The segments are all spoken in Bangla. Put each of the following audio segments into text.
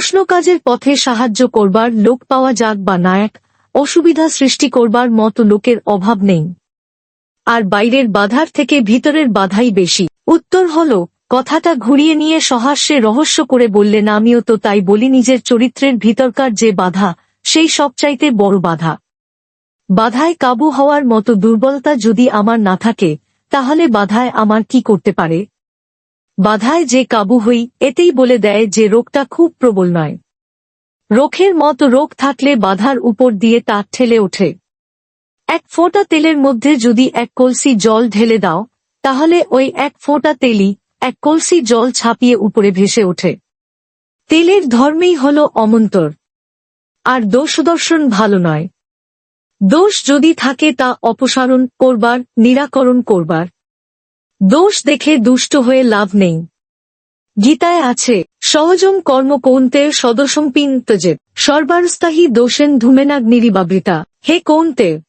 প্রশ্ন কাজের পথে সাহায্য করবার লোক পাওয়া যাক বা নায়ক অসুবিধা সৃষ্টি করবার মতো লোকের অভাব নেই। আর বাইরের বাধার থেকে ভিতরের বাধাই বেশি। উত্তর হল, কথাটা ঘুরিয়ে নিয়ে সহাস্যে রহস্য করে বললেন, আমিও তো তাই বলি, নিজের চরিত্রের ভিতরকার যে বাধা, সেই সবচাইতে বড় বাধা। বাধায় কাবু হওয়ার মতো দুর্বলতা যদি আমার না থাকে, তাহলে বাধায় আমার কি করতে পারে? বাধায় যে কাবু হই, এতেই বলে দেয় যে রোগটা খুব প্রবল নয়। রোখের মতো রোগ থাকলে বাধার উপর দিয়ে তার ঠেলে ওঠে। এক ফোঁটা তেলের মধ্যে যদি এক কলসি জল ঢেলে দাও, তাহলে ওই এক ফোঁটা তেলই এক কলসি জল ছাপিয়ে উপরে ভেসে ওঠে। তেলের ধর্মেই হল অমন্তর। আর দোষ দর্শন ভালো নয়। দোষ যদি থাকে তা অপসারণ করবার, নিরাকরণ করবার। দোষ দেখে দুষ্ট হয়ে লাভ নেই। গীতায় আছে, সহজম কর্ম কৌন্তের সদসম পিন্তজেত সর্বারস্তাহি দোষেন ধূমেনাগ্নিরিবাবৃতা হে কৌন্তে!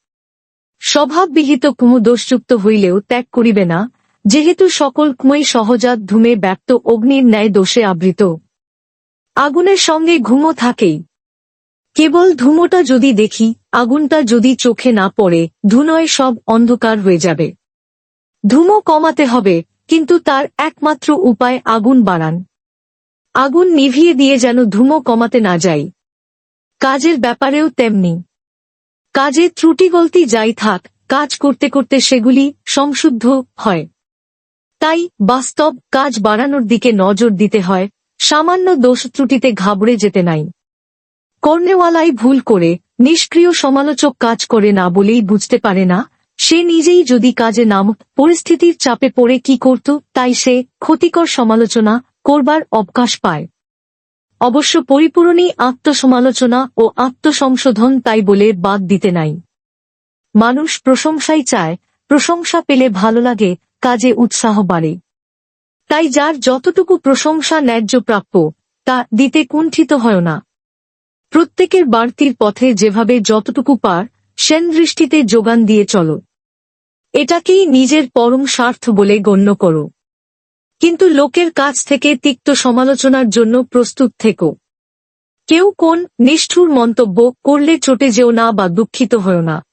স্বভাববিহিত কুমু দোষযুক্ত হইলেও ত্যাগ করিবে না, যেহেতু সকল কুমই সহজাত ধূমে ব্যক্ত অগ্নির ন্যায় দোষে আবৃত। আগুনের সঙ্গে ঘুমো থাকেই। কেবল ধুমোটা যদি দেখি, আগুনটা যদি চোখে না পড়ে, ধুনোয় সব অন্ধকার হয়ে যাবে। ধুমো কমাতে হবে, কিন্তু তার একমাত্র উপায় আগুন বাড়ান। আগুন নিভিয়ে দিয়ে যেন ধুমো কমাতে না যাই। কাজের ব্যাপারেও তেমনি। কাজে ত্রুটি গলতি যাই থাক, কাজ করতে করতে সেগুলি সংশুদ্ধ হয়। তাই বাস্তব কাজ বাড়ানোর দিকে নজর দিতে হয়, সামান্য দোষ ত্রুটিতে ঘাবড়ে যেতে নাই। কর্নেওয়ালাই ভুল করে, নিষ্ক্রিয় সমালোচক কাজ করে না বলেই বুঝতে পারে না সে নিজেই যদি কাজে নাম, পরিস্থিতির চাপে পড়ে কি করত, তাই সে ক্ষতিকর সমালোচনা করবার অবকাশ পায়। অবশ্য পরিপূরণী আত্মসমালোচনা ও আত্মসংশোধন তাই বলে বাদ দিতে নাই। মানুষ প্রশংসাই চায়, প্রশংসা পেলে ভালো লাগে, কাজে উৎসাহ বাড়ে। তাই যার যতটুকু প্রশংসা ন্যায্য প্রাপ্য, তা দিতে কুণ্ঠিত হয় না। প্রত্যেকের বাড়তির পথে যেভাবে যতটুকু পার সেন দৃষ্টিতে যোগান দিয়ে চলো। এটাকেই নিজের পরম স্বার্থ বলে গণ্য করো। কিন্তু লোকের কাছ থেকে তিক্ত সমালোচনার জন্য প্রস্তুত থেকো। কেউ কোন নিষ্ঠুর মন্তব্য করলে চটে যেও না বা দুঃখিত হও না।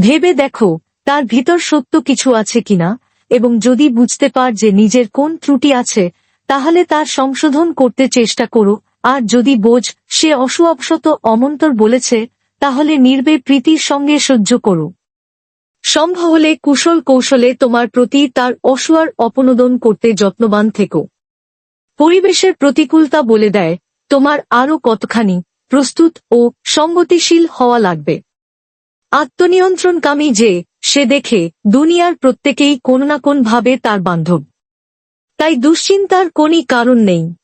ভেবে দেখো, তার ভিতর সত্য কিছু আছে কিনা, এবং যদি বুঝতে পার যে নিজের কোন ত্রুটি আছে, তাহলে তার সংশোধন করতে চেষ্টা করো, আর যদি বোঝ সে অসুঅবশত অমন্তর বলেছে, তাহলে নির্বে প্রীতির সঙ্গে সহ্য করো। সম্ভব হলে কুশল কৌশলে তোমার প্রতি তার অসুয়ার অপনোদন করতে যত্নবান থেকো। পরিবেশের প্রতিকূলতা বলে দেয়, তোমার আরও কতখানি প্রস্তুত ও সঙ্গতিশীল হওয়া লাগবে। আত্মনিয়ন্ত্রণকামী যে, সে দেখে দুনিয়ার প্রত্যেকেই কোন না কোন ভাবে তার বান্ধব। তাই দুশ্চিন্তার কোনই কারণ নেই।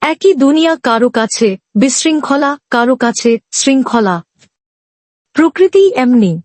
একই দুনিয়া কারও কাছে বিশৃঙ্খলা, কারও কাছে শৃঙ্খলা। প্রকৃতি এমনি।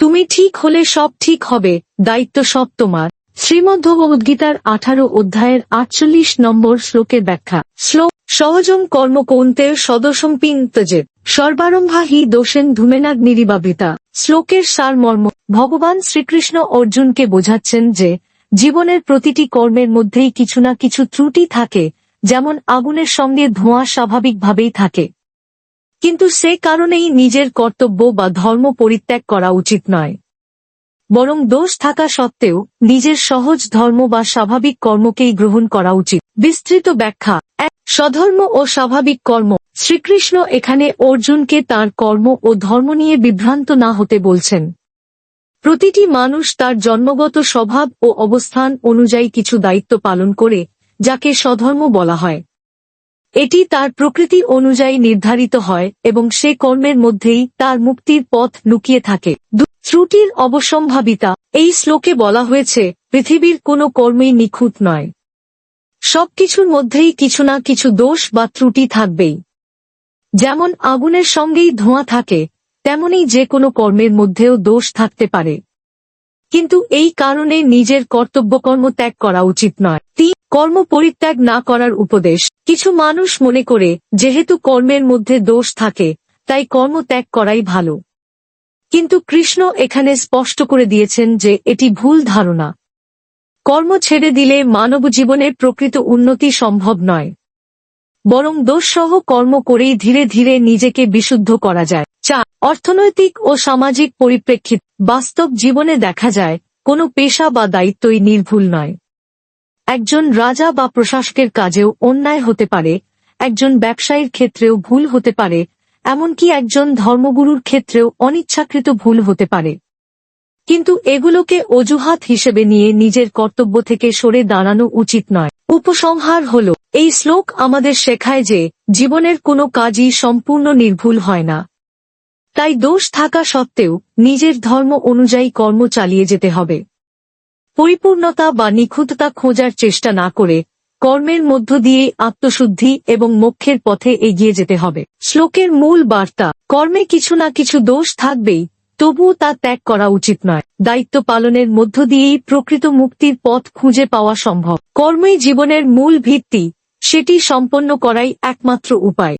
তুমি ঠিক হলে সব ঠিক হবে, দায়িত্ব সব তোমার। শ্রীমদ্ভগবদ্গীতার আঠারো অধ্যায়ের আটচল্লিশ নম্বর শ্লোকের ব্যাখ্যা। শ্লোক সহজম কর্মকৌন্তের সদসম পিন্তজেত সর্বারম্ভা হি দোষেন ধূমেনাগ নিরিবাবিতা। শ্লোকের সারমর্ম, ভগবান শ্রীকৃষ্ণ অর্জুনকে বোঝাচ্ছেন যে, জীবনের প্রতিটি কর্মের মধ্যেই কিছু না কিছু ত্রুটি থাকে, যেমন আগুনের সঙ্গে ধোঁয়া স্বাভাবিকভাবেই থাকে। কিন্তু সে কারণেই নিজের কর্তব্য বা ধর্ম পরিত্যাগ করা উচিত নয়। বরং দোষ থাকা সত্ত্বেও নিজের সহজ ধর্ম বা স্বাভাবিক কর্মকেই গ্রহণ করা উচিত। বিস্তৃত ব্যাখ্যা। এক, স্বধর্ম ও স্বাভাবিক কর্ম। শ্রীকৃষ্ণ এখানে অর্জুনকে তার কর্ম ও ধর্ম নিয়ে বিভ্রান্ত না হতে বলছেন। প্রতিটি মানুষ তার জন্মগত স্বভাব ও অবস্থান অনুযায়ী কিছু দায়িত্ব পালন করে, যাকে স্বধর্ম বলা হয়। এটি তার প্রকৃতি অনুযায়ী নির্ধারিত হয় এবং সে কর্মের মধ্যেই তার মুক্তির পথ লুকিয়ে থাকে। ত্রুটির অবসম্ভাবিতা, এই শ্লোকে বলা হয়েছে, পৃথিবীর কোনো কর্মেই নিখুঁত নয়। সবকিছুর মধ্যেই কিছু না কিছু দোষ বা ত্রুটি থাকবেই। যেমন আগুনের সঙ্গেই ধোঁয়া থাকে, তেমনি যে কোনো কর্মের মধ্যেও দোষ থাকতে পারে। কিন্তু এই কারণে নিজের কর্তব্যকর্ম ত্যাগ করা উচিত নয়। তিন, কর্ম পরিত্যাগ না করার উপদেশ। কিছু মানুষ মনে করে, যেহেতু কর্মের মধ্যে দোষ থাকে, তাই কর্ম ত্যাগ করাই ভালো। কিন্তু কৃষ্ণ এখানে স্পষ্ট করে দিয়েছেন যে এটি ভুল ধারণা। কর্ম ছেড়ে দিলে মানব জীবনের প্রকৃত উন্নতি সম্ভব নয়। বরং দোষসহ কর্ম করেই ধীরে ধীরে নিজেকে বিশুদ্ধ করা যায়। চা অর্থনৈতিক ও সামাজিক পরিপ্রেক্ষিত বাস্তব জীবনে দেখা যায়, কোনো পেশা বা দায়িত্বই নির্ভুল নয়। একজন রাজা বা প্রশাসকের কাজেও অন্যায় হতে পারে, একজন ব্যবসায়ীর ক্ষেত্রেও ভুল হতে পারে, এমনকি একজন ধর্মগুরুর ক্ষেত্রেও অনিচ্ছাকৃত ভুল হতে পারে। কিন্তু এগুলোকে অজুহাত হিসেবে নিয়ে নিজের কর্তব্য থেকে সরে দাঁড়ানো উচিত নয়। উপসংহার হল, এই শ্লোক আমাদের শেখায় যে, জীবনের কোনো কাজই সম্পূর্ণ নির্ভুল হয় না। তাই দোষ থাকা সত্ত্বেও নিজের ধর্ম অনুযায়ী কর্ম চালিয়ে যেতে হবে। পরিপূর্ণতা বা নিখুঁততা খোঁজার চেষ্টা না করে কর্মের মধ্য দিয়ে আত্মশুদ্ধি এবং মোক্ষের পথে এগিয়ে যেতে হবে। শ্লোকের মূল বার্তা, কর্মে কিছু না কিছু দোষ থাকবেই, তবুও তা ত্যাগ করা উচিত নয়। দায়িত্ব পালনের মধ্য দিয়েই প্রকৃত মুক্তির পথ খুঁজে পাওয়া সম্ভব। কর্মই জীবনের মূল ভিত্তি, সেটি সম্পন্ন করাই একমাত্র উপায়।